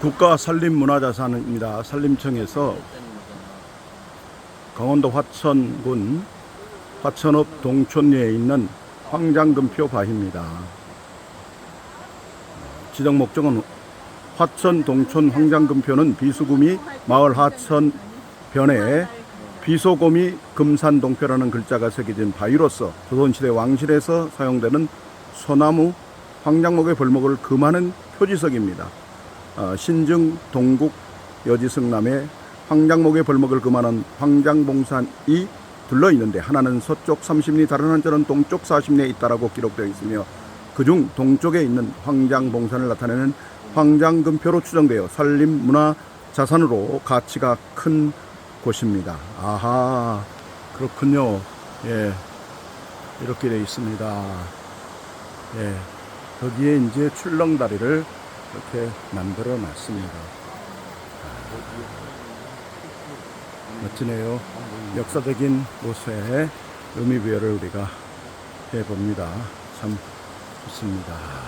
국가 산림 문화자산입니다. 산림청에서 강원도 화천군 화천읍 동촌리에 있는 황장금표 바위입니다. 지정 목적은 화천 동촌 황장금표는 비수구미 마을 하천 변에 비소고미 금산동표라는 글자가 새겨진 바위로서 조선시대 왕실에서 사용되는 소나무 황장목의 벌목을 금하는 표지석입니다. 어, 신증 동국 여지승남에 황장목의 벌목을 금하는 황장봉산이 둘러 있는데 하나는 서쪽 30리 다른 한자는 동쪽 40리에 있다라고 기록되어 있으며 그중 동쪽에 있는 황장봉산을 나타내는 황장금표로 추정되어 산림 문화 자산으로 가치가 큰 곳입니다. 아하 그렇군요. 예 이렇게 되어 있습니다. 예 거기에 이제 출렁다리를 이렇게 만들어 놨습니다. 멋지네요. 역사적인 곳에 의미부여를 우리가 해봅니다. 참 좋습니다.